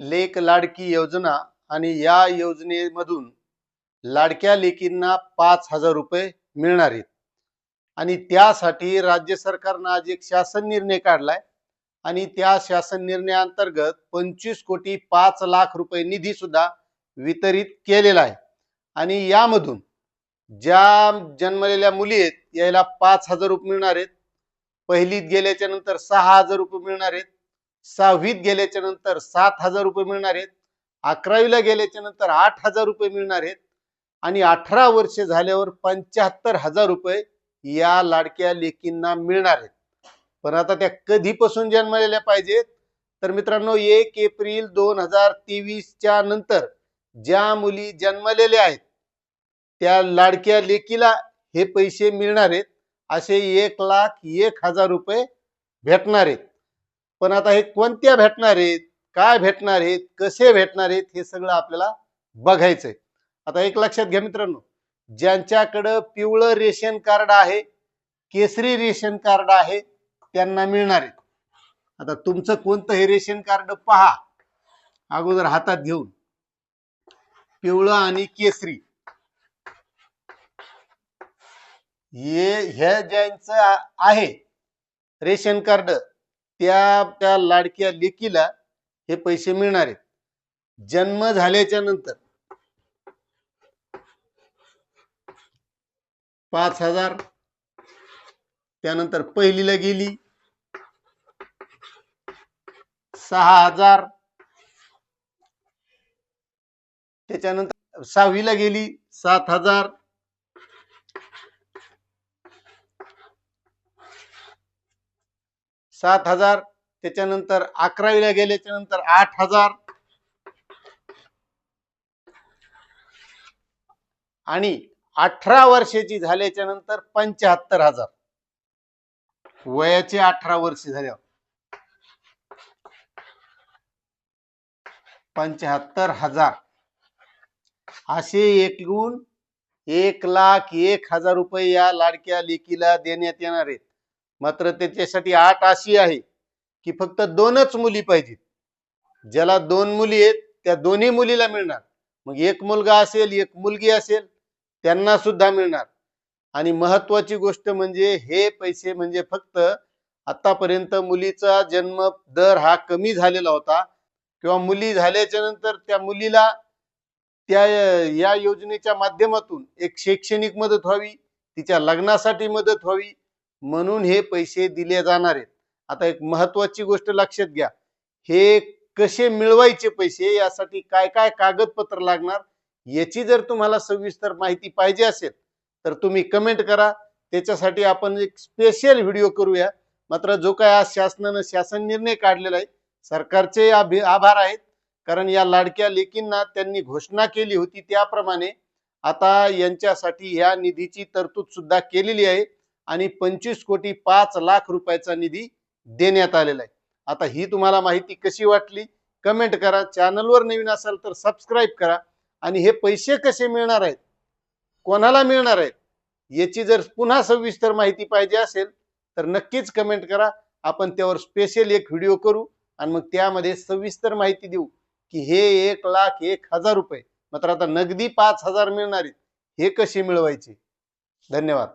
लेक लाडकी योजना आणि या योजनेमधून लाडक्या लेकींना पाच हजार रुपये मिळणार आहेत. आणि त्यासाठी राज्य सरकारनं आज एक शासन निर्णय काढलाय आणि त्या शासन निर्णयाअंतर्गत पंचवीस कोटी पाच लाख रुपये निधी सुद्धा वितरित केलेला आहे. आणि यामधून ज्या जन्मलेल्या मुली आहेत यायला पाच हजार रुपये मिळणार आहेत. पहिलीत गेल्याच्यानंतर सहा हजार रुपये मिळणार आहेत. सहावीत गेल्याच्यानंतर सात हजार रुपये मिळणार आहेत. अकरावीला गेल्याच्यानंतर आठ हजार रुपये मिळणार आहेत. आणि अठरा वर्ष झाल्यावर पंच्याहत्तर हजार रुपये या लाडक्या लेकींना मिळणार आहेत. पण आता त्या कधीपासून जन्मलेल्या पाहिजेत? तर मित्रांनो एक एप्रिल दोन हजार तेवीसच्या नंतर ज्या मुली जन्मलेल्या आहेत त्या लाडक्या लेकीला हे पैसे मिळणार आहेत. असे एक लाख एक हजार रुपये भेटणार आहेत. पण आता हे कोणत्या भेटणार आहेत? काय भेटणार आहेत? कसे भेटणार आहेत? हे सगळं आपल्याला बघायचंय. आता एक लक्षात घ्या मित्रांनो ज्यांच्याकडं पिवळं रेशन कार्ड आहे केसरी रेशन कार्ड आहे त्यांना मिळणार आहेत. आता तुमचं कोणतं हे रेशन कार्ड पहा. अगोदर हातात घेऊन. पिवळं आणि केसरी. हे ह्या ज्यांचं आहे रेशन कार्ड त्या त्या लाडक्या लेकीला हे पैसे मिळणार आहेत. जन्म झाल्याच्यानंतर पाच हजार त्यानंतर पहिलीला गेली. सहा हजार त्याच्यानंतर सहावीला गेली. सात हजार सात हजार त्याच्यानंतर अकरावीला गेल्याच्यानंतर आठ हजार. आणि अठरा वर्षाची झाल्याच्यानंतर पंच्याहत्तर हजार. वयाचे अठरा वर्ष झाल्यावर. पंच्याहत्तर हजार. असे एकूण एक लाख एक हजार रुपये या लाडक्या लेकीला देण्यात येणार आहेत. मात्र त्याच्यासाठी आठ अशी आहे की फक्त दोनच मुली पाहिजेत. ज्याला दोन मुली आहेत त्या दोन्ही मुलीला मिळणार. मग एक मुलगा असेल एक मुलगी असेल त्यांना सुद्धा मिळणार. आणि महत्वाची गोष्ट म्हणजे हे पैसे म्हणजे फक्त आतापर्यंत मुलीचा जन्म दर हा कमी झालेला होता. किंवा मुली झाल्याच्यानंतर त्या मुलीला त्या या योजनेच्या माध्यमातून एक शैक्षणिक मदत व्हावी तिच्या लग्नासाठी मदत व्हावी म्हणून हे पैसे दिले जाणार आहेत. आता एक महत्वाची गोष्ट लक्षात घ्या. हे कसे मिळवायचे पैसे यासाठी काय काय कागदपत्र लागणार याची जर तुम्हाला सविस्तर माहिती पाहिजे असेल तर तुम्ही कमेंट करा. त्याच्यासाठी आपण एक स्पेशल व्हिडिओ करूया. मात्र जो काय आज शासनानं शासन निर्णय काढलेला आहे सरकारचे आभार आहेत. कारण या लाडक्या लेकींना त्यांनी घोषणा केली होती त्याप्रमाणे. आता यांच्यासाठी ह्या निधीची तरतूद सुद्धा केलेली आहे. आणि पंचवीस कोटी पाच लाख रुपयाचा निधी देण्यात आलेला आहे. आता ही तुम्हाला माहिती कशी वाटली? कमेंट करा. चॅनलवर नवीन असाल तर सबस्क्राईब करा. आणि हे पैसे कसे मिळणार आहेत? कोणाला मिळणार आहेत? याची जर पुन्हा सविस्तर माहिती पाहिजे असेल तर नक्कीच कमेंट करा. आपण त्यावर स्पेशल एक व्हिडिओ करू आणि मग त्यामध्ये सविस्तर माहिती देऊ की हे एक लाख एक हजार रुपये. मात्र आता नगदी पाच हजार मिळणार आहेत. हे कसे मिळवायचे? धन्यवाद.